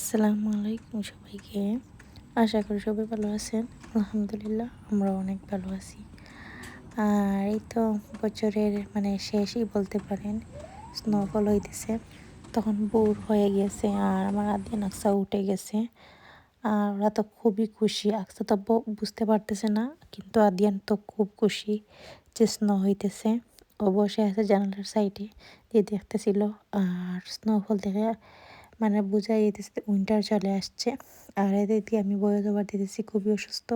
আসসালামু আলাইকুম সবাইকে। আশা করি সবাই ভালো আছেন। আলহামদুলিল্লাহ আমরা অনেক ভালো আছি। আর এই তো বছরের মানে শেষই বলতে পারেন স্নোফল হইতেছে। তখন বোর হয়ে গেছে আর আমার আদিন আকসা উঠে গেছে। আর ওরা তো খুবই খুশি, আকসা তো বুঝতে পারতেছে না, কিন্তু আদিয়ান তো খুব খুশি যে স্নো হইতেছে। ও বসে আছে জানালার সাইডে, দিয়ে দেখতেছিল। আর স্নোফল দেখে মানে বোঝাই যেতেছে উইন্টার চলে আসছে। আর দিয়ে আমি বয়ে দেওয়ার দিতেছি, খুবই অসুস্থ।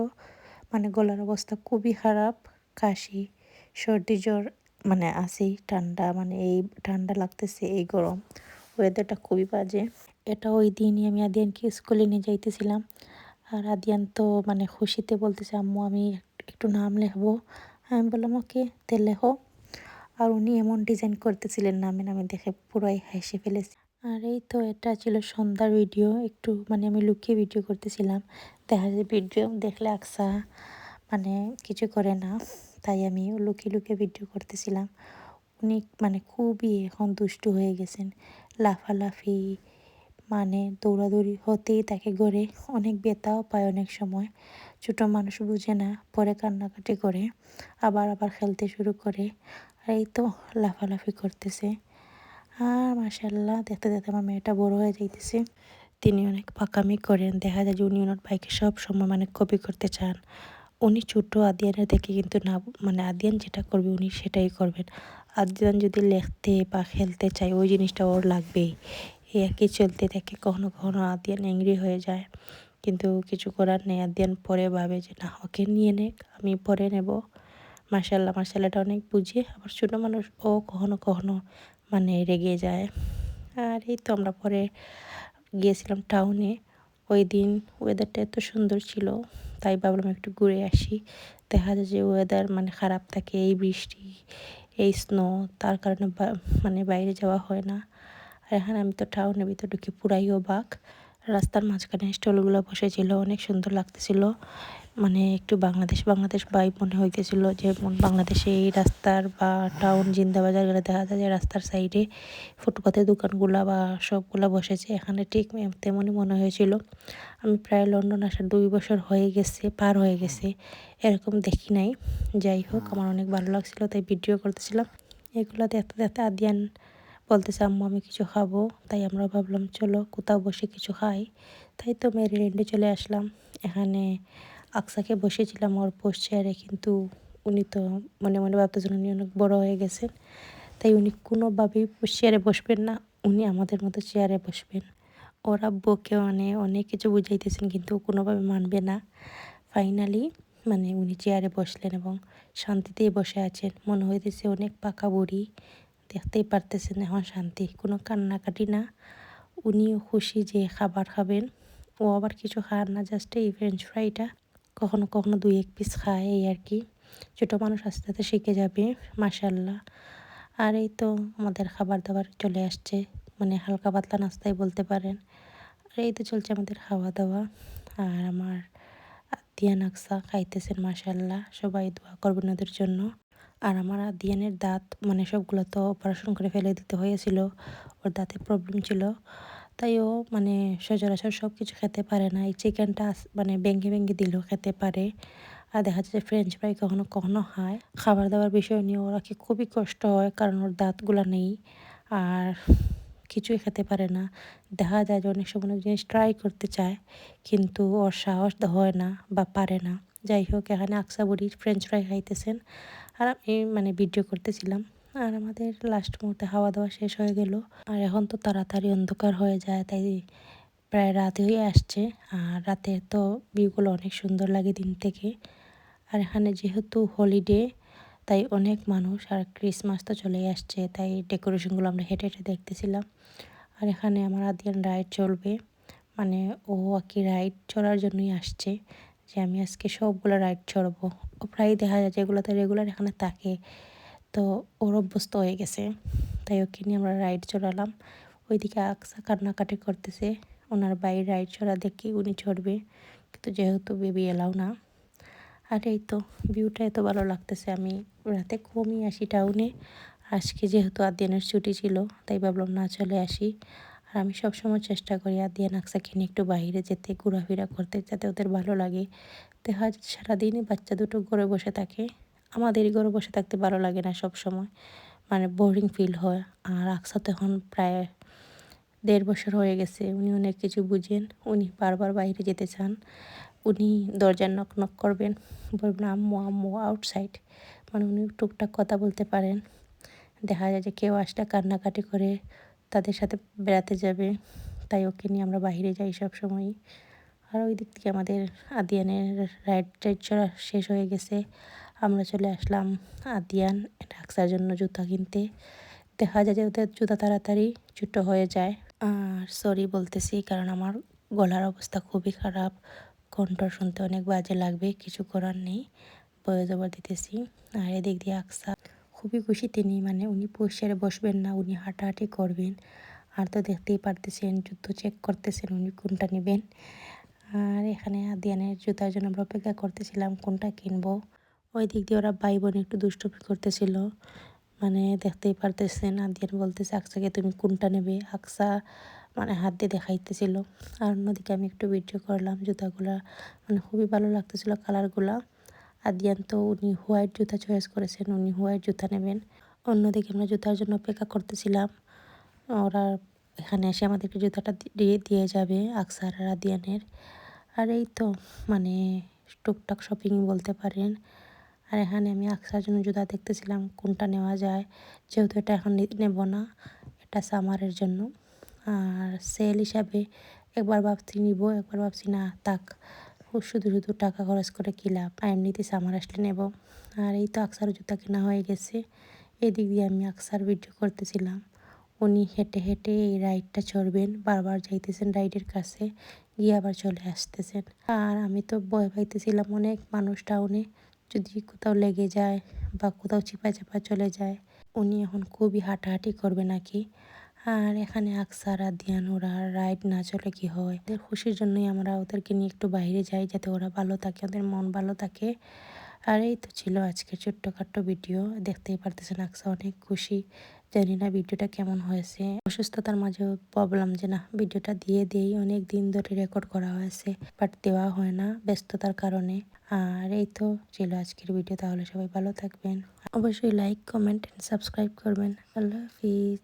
মানে গলার অবস্থা খুবই খারাপ, কাশি, সর্দি জ্বর মানে আসেই ঠান্ডা মানে এই ঠান্ডা লাগতেছে, এই গরম। ওয়েদারটা খুবই বাজে। এটা ওই দিনই আমি আদিয়ানকে স্কুলে নিয়ে যাইতেছিলাম। আর আদিয়ান তো মানে খুশিতে বলতেছে, আম্মু, আমি একটু নাম লেখবো। আমি বললাম, ওকে, তে লেখো। আর উনি এমন ডিজাইন করতেছিলেন, নামে নামে দেখে পুরাই হেসে ফেলেছি। আর এই তো এটা ছিল সন্ধ্যার ভিডিও একটু মানে আমি লুকিয়ে ভিডিও করতেছিলাম। দেখা যায় ভিডিও দেখলে আকসা মানে কিছু করে না, তাই আমি লুকিয়ে লুকিয়ে ভিডিও করতেছিলাম। উনি মানে খুবই এখন দুষ্টু হয়ে গেছেন। লাফালাফি মানে দৌড়াদৌড়ি হতেই তাকে গড়ে অনেক বেতাও পায় অনেক সময়। ছোটো মানুষ বুঝে না, পরে কান্নাকাটি করে, আবার আবার খেলতে শুরু করে। আর এই তো লাফালাফি করতেছে। আর মাসাল্লাহ দেখতে দেখতে আমার মেয়েটা বড় হয়ে যাইতেছে। তিনি অনেক পাকামি করেন, দেখা যায় যে উনি ওনার ভাইকে সব সময় মানে কপি করতে চান। উনি ছোটো আদিয়ানের দেখে কিন্তু না মানে আদিয়ান যেটা করবে উনি সেটাই করবেন। আদিয়ান যদি লেখতে বা খেলতে চায়, ওই জিনিসটা ওর লাগবেই। এই একই চলতে দেখে কখনো কখনো আদিয়ান অ্যাংরি হয়ে যায়। কিন্তু কিছু করার নেই, আদিয়ান পরে ভাবে যে না, ওকে নিয়ে নেক, আমি পরে নেব। মার্শাল্লাহ ছেলেটা অনেক বুঝে। আবার ছোটো মানুষ, ও কখনো কখনো মানে রেগে যায়। আর এই তো আমরা পরে গিয়েছিলাম টাউনে ওই দিন ওয়েদারটা এত সুন্দর ছিল, তাই ভাবলাম একটু ঘুরে আসি। দেখা যায় যে ওয়েদার মানে খারাপ থাকে, এই বৃষ্টি, এই স্নো তার কারণে মানে বাইরে যাওয়া হয় না। আর এখানে আমি তো টাউনের ভিতর ঢুকে পুরাই অবাক। রাস্তার মাঝখানে স্টলগুলো বসেছিল, অনেক সুন্দর লাগতেছিল। মানে একটু বাংলাদেশ বাংলাদেশ বাই মনে হইতেছিল যেমন বাংলাদেশে এই রাস্তার বা টাউন জিন্দাবাজার গেলে দেখা যায় যে রাস্তার সাইডে ফুটপাতের দোকানগুলা বা সবগুলা বসেছে। এখানে ঠিক তেমনই মনে হয়েছিল। আমি প্রায় লন্ডন আসার দুই বছর হয়ে গেছে, পার হয়ে গেছে, এরকম দেখি নাই। যাই হোক, আমার অনেক ভালো লাগছিল, তাই ভিডিও করতেছিলাম। এগুলো দেখতে দেখতে আদিয়ান বলতেছে, আম্মু, আমি কিছু খাব। তাই আমরা ভাবলাম, চলো, কোথাও বসে কিছু খাই। তাই তো মেরিল্যান্ডে চলে আসলাম। এখানে আকসাকে বসেছিলাম ওর পোস্ট চেয়ারে কিন্তু উনি তো মনে মনে ভাবতেছেন উনি অনেক বড় হয়ে গেছেন। তাই উনি কোনোভাবেই চেয়ারে বসবেন না, উনি আমাদের মতো চেয়ারে বসবেন। ওরা বকে মানে অনেক কিছু বুঝাইতেছেন, কিন্তু কোনোভাবে মানবে না। ফাইনালি মানে উনি চেয়ারে বসলেন এবং শান্তিতেই বসে আছেন। মনে হইতেছে অনেক পাকা বুড়ি, দেখতেই পারতেছেন এখন শান্তি। কোনো কান্নাকাটি না। উনিও খুশি যে খাবার খাবেন। ও আবার কিছু খান না জাস্ট এই ফ্রেঞ্চ ফ্রাইটা কখনো কখনো দুই এক পিস খায়, এই আর কি। ছোটো মানুষ আস্তে আস্তে শিখে যাবে মাসাল্লাহ আর এই তো আমাদের খাবার দাবার চলে আসছে মানে হালকা পাতলা নাস্তাই বলতে পারেন। আর এই তো চলছে আমাদের খাওয়া দাওয়া আর আমার আত্মীয় নাকসা খাইতেছেন মাসাল্লাহ সবাই দোয়া করবেন ওদের জন্য। আর আমার আদিয়ানের দাঁত মানে সবগুলো তো অপারেশন করে ফেলে দিতে হয়েছিল। ওর দাঁতে প্রবলেম ছিল। তাই ও মানে সচরাচর সব কিছু খেতে পারে না। এই চিকেনটা মানে ভেঙে ভেঙে দিলেও খেতে পারে। আর দেখা যাচ্ছে ফ্রেঞ্চ ফ্রাই কখনো কখনো হয়। খাবার দাবার বিষয় নিয়ে ওরা কি খুবই কষ্ট হয়, কারণ ওর দাঁতগুলো নেই। আর কিছুই খেতে পারে না। দেখা যায় যে অনেক সময় জিনিস ট্রাই করতে চায়, কিন্তু ওর সাহস হয় না বা পারে না। যাই হোক, এখানে আকসা বুড়ি ফ্রেঞ্চ ফ্রাই খাইতেছেন। আর আমি মানে ভিডিও করতেছিলাম। আর আমাদের লাস্ট মুহূর্তে হাওয়া দাওয়া শেষ হয়ে গেল। আর এখন তো তাড়াতাড়ি অন্ধকার হয়ে যায়, তাই প্রায় রাত হয়ে আসছে। আর রাতে তো ভিউগুলো অনেক সুন্দর লাগে দিন থেকে। আর এখানে যেহেতু হলিডে তাই অনেক মানুষ, আর ক্রিসমাস তো চলে আসছে, তাই ডেকোরেশনগুলো আমরা হেঁটে হেঁটে দেখতেছিলাম। আর এখানে আমার আদিয়ান রাইড চলবে মানে ও আর কি রাইড চড়ার জন্যই আসছে, যে আমি আজকে সবগুলো রাইড চড়বো। ও প্রায় দেখা যায় যেগুলোতে রেগুলার এখানে থাকে। তো ওর অভ্যস্ত হয়ে গেছে। তাই ওকে নিয়ে আমরা রাইড চড়ালাম। ওইদিকে আকসা কান্নাকাটি করতেছে। ওনার বাইরে রাইড চড়া দেখি উনি চড়বে। কিন্তু যেহেতু বেবি এলাও না। আর এই তো ভিউটা এত ভালো লাগতেছে। আমি রাতে কমই আসি টাউনে আজকে যেহেতু আদিনের ছুটি ছিল, তাই ভাবলাম না চলে আসি। আর আমি সবসময় চেষ্টা করি আদিয়ান নাকসাকে নিয়ে একটু বাইরে যেতে, ঘোরাফেরা করতে, যাতে ওদের ভালো লাগে। দেখা সারাদিনই বাচ্চা দুটো ঘরে বসে থাকে। আমাদেরই ঘরে বসে থাকতে ভালো লাগে না সব সময় মানে বোরিং ফিল হয়। আর আকসা তো এখন প্রায় দেড় বছর হয়ে গেছে, উনি অনেক কিছু বুঝেন। উনি বারবার বাইরে যেতে চান। উনি দরজার নক নক করবেন। বলবেন, আম্মু আম্মু আউটসাইড মানে উনি টুকটাক কথা বলতে পারেন। দেখা যায় যে কেউ আসলে কান্নাকাটি করে তাদের সাথে বেড়াতে যাবে। তাই ওকে নিয়ে আমরা বাইরে যাই সব সময়ই আর ওই দিক থেকে আমাদের আদিয়ানের রাইড টাইড চড়া শেষ হয়ে গেছে। আমরা চলে আসলাম আদিয়ান ডাক্সার জন্য জুতা কিনতে। দেখা যায় যে ওদের জুতা তাড়াতাড়ি ছোটো হয়ে যায়। আর সরি বলতেছি, কারণ আমার গলার অবস্থা খুবই খারাপ। কণ্ঠ শুনতে অনেক বাজে লাগবে, কিছু করার নেই। বয়ে জবর দিতেছি। আর এদিক দিয়ে আকসা খুবই খুশি তিনি মানে উনি পোস্টারে বসবেন না, উনি হাঁটাহাঁটি করবেন। আর তো দেখতেই পারতেছেন জুতো চেক করতেছেন উনি কোনটা নেবেন। আর এখানে আদিয়ানের জুতার জন্য আমরা অপেক্ষা করতেছিলাম, কোনটা কিনবো। ওই দিক দিয়ে ওরা ভাই বোন একটু দুষ্টুমি করতেছিল। মানে দেখতেই পারতেছেন আদিয়ান বলতেছে, আকসাকে তুমি কোনটা নেবে? আকসা মানে হাত দিয়ে দেখাইতেছিল। আর অন্যদিকে আমি একটু ভিডিও করলাম জুতাগুলা। মানে খুবই ভালো লাগতেছিল কালারগুলা আদিয়ান তো উনি হোয়াইট জুতা চয়েস করেছেন, উনি হোয়াইট জুতা নেবেন। অন্যদিকে আমরা জুতার জন্য অপেক্ষা করতেছিলাম। ওরা এখানে এসে আমাদেরকে জুতাটা দিয়ে দিয়ে যাবে, আকসার আর আদিয়ানের। আর এই তো মানে টুকটাক শপিং বলতে পারেন। আর এখানে আমি আকসার জন্য জুতা দেখতেছিলাম, কোনটা নেওয়া যায়? যেহেতু এটা এখন নেব না, এটা সামারের জন্য। আর সেল হিসাবে একবার ভাবছি নিব, একবার ভাবছি না, তাক শুধু শুধু টাকা খরচ করে কী লাভ? এমনিতে সামার আসলে নেব। আর এই তো আকসার জুতা কেনা হয়ে গেছে। এদিক দিয়ে আমি আকসার ভিডিও করতেছিলাম। উনি হেঁটে হেঁটে এই রাইডটা চড়বেন, বারবার যাইতেছেন রাইডের কাছে, গিয়ে আবার চলে আসতেছেন। আর আমি তো ভয় পাইতেছিলাম অনেক মানুষ টাউনে। যদি কোথাও লেগে যায় বা কোথাও চিপা চাপা চলে যায়, উনি এখন খুবই হাঁটাহাঁটি করবে নাকি? আর এখানে আকসার আর ধ্যান ওরা রাইড না চলে কি হয়? ওদের খুশির জন্যই আমরা ওদেরকে নিয়ে একটু বাইরে যাই যাতে ওরা ভালো থাকে, ওদের মন ভালো থাকে। আর এই তো ছিল আজকের ছোট্টখাট্ট ভিডিও। দেখতেই পারতেছেন আকসা অনেক খুশি। জানি না ভিডিওটা কেমন হয়েছে। অসুস্থতার মাঝেও ভাবলাম যে না, ভিডিওটা দিয়ে দিই অনেক দিন ধরে রেকর্ড করা হয়েছে বাট দেওয়া হয় না ব্যস্ততার কারণে। আর এই তো ছিল আজকের ভিডিও, তাহলে সবাই ভালো থাকবেন। অবশ্যই লাইক কমেন্ট সাবস্ক্রাইব করবেন। আল্লাহ হাফিজ।